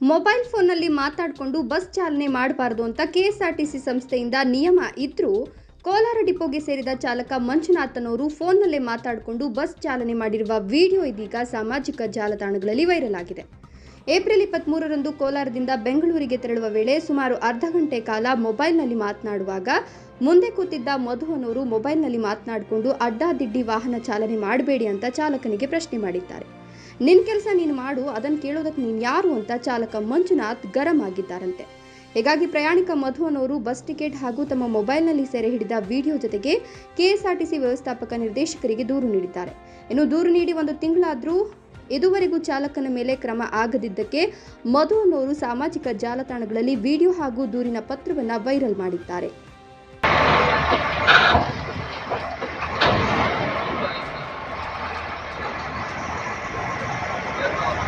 Mobile ಫೋನ್ನಲ್ಲಿ ಮಾತಾಡಿಕೊಂಡು bus ಚಾಲನೆ ಮಾಡಬಾರದು ಅಂತ ಕೆಎಸ್ಆರ್ಟಿಸಿ ಸಂಸ್ಥೆಯಿಂದ ನಿಯಮ ಇದ್ರೂ ಕೋಲಾರ ಡಿಪೋಗೆ ಸೇರಿದ ಚಾಲಕ ಮಂಜುನಾಥನವರು ಫೋನ್ನಲ್ಲೇ ಮಾತಾಡಿಕೊಂಡು ಬಸ್ ಚಾಲನೆ ಮಾಡಿರುವ ವಿಡಿಯೋ ಇದೀಗ ಸಾಮಾಜಿಕ ಜಾಲತಾಣಗಳಲ್ಲಿ ವೈರಲ್ ಆಗಿದೆ ಏಪ್ರಿಲ್ ಇಪ್ಪತ್ತ್ಮೂರರಂದು ಕೋಲಾರದಿಂದ ಬೆಂಗಳೂರಿಗೆ ತೆರಳುವ ವೇಳೆ ಸುಮಾರು ಅರ್ಧ ಗಂಟೆ ಕಾಲ ಮೊಬೈಲ್ನಲ್ಲಿ ಮಾತನಾಡುವಾಗ ಮುಂದೆ ಕೂತಿದ್ದ ಮಧುವನವರು ಮೊಬೈಲ್ನಲ್ಲಿ ಮಾತನಾಡಿಕೊಂಡು ಅಡ್ಡಾದಿಡ್ಡಿ ವಾಹನ ಚಾಲನೆ ಮಾಡಬೇಡಿ ಅಂತ ಚಾಲಕನಿಗೆ ಪ್ರಶ್ನೆ ಮಾಡಿದ್ದಾರೆ. ನಿನ್ ಕೆಲಸ ನೀನು ಮಾಡು ಅದನ್ನು ಕೇಳೋದಕ್ಕೆ ನೀನು ಯಾರು ಅಂತ ಚಾಲಕ ಮಂಜುನಾಥ್ ಗರಂ ಆಗಿದ್ದಾರಂತೆ. ಹೀಗಾಗಿ ಪ್ರಯಾಣಿಕ ಮಧು ಅನ್ನೋರು ಬಸ್ ಟಿಕೆಟ್ ಹಾಗೂ ತಮ್ಮ ಮೊಬೈಲ್ನಲ್ಲಿ ಸೆರೆ ಹಿಡಿದ ವಿಡಿಯೋ ಜೊತೆಗೆ ಕೆಎಸ್ಆರ್ಟಿಸಿ ವ್ಯವಸ್ಥಾಪಕ ನಿರ್ದೇಶಕರಿಗೆ ದೂರು ನೀಡಿದ್ದಾರೆ. ಇನ್ನು ದೂರು ನೀಡಿ ಒಂದು ತಿಂಗಳಾದರೂ ಇದುವರೆಗೂ ಚಾಲಕನ ಮೇಲೆ ಕ್ರಮ ಆಗದಿದ್ದಕ್ಕೆ ಮಧು ಅನ್ನೋರು ಸಾಮಾಜಿಕ ಜಾಲತಾಣಗಳಲ್ಲಿ ವಿಡಿಯೋ ಹಾಗೂ ದೂರಿನ ಪತ್ರವನ್ನು ವೈರಲ್ ಮಾಡಿದ್ದಾರೆ.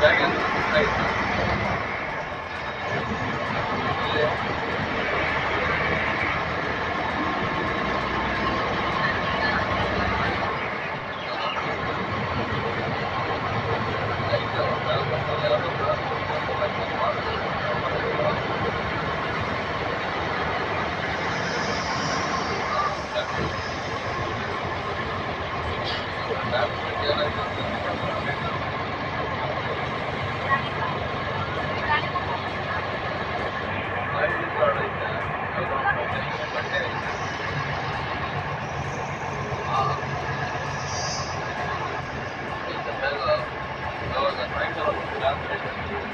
jangan nah itu Thank you.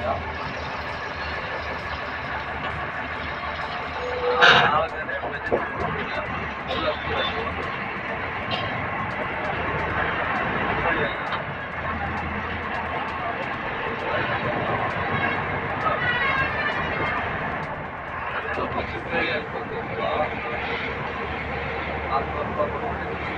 있어. Thank you.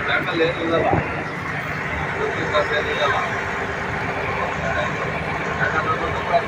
ಬ್ಯಾಂಕಲ್ಲಿ ಏನಿಲ್ಲಲ್ಲ ಏನಿಲ್ಲಲ್ಲ por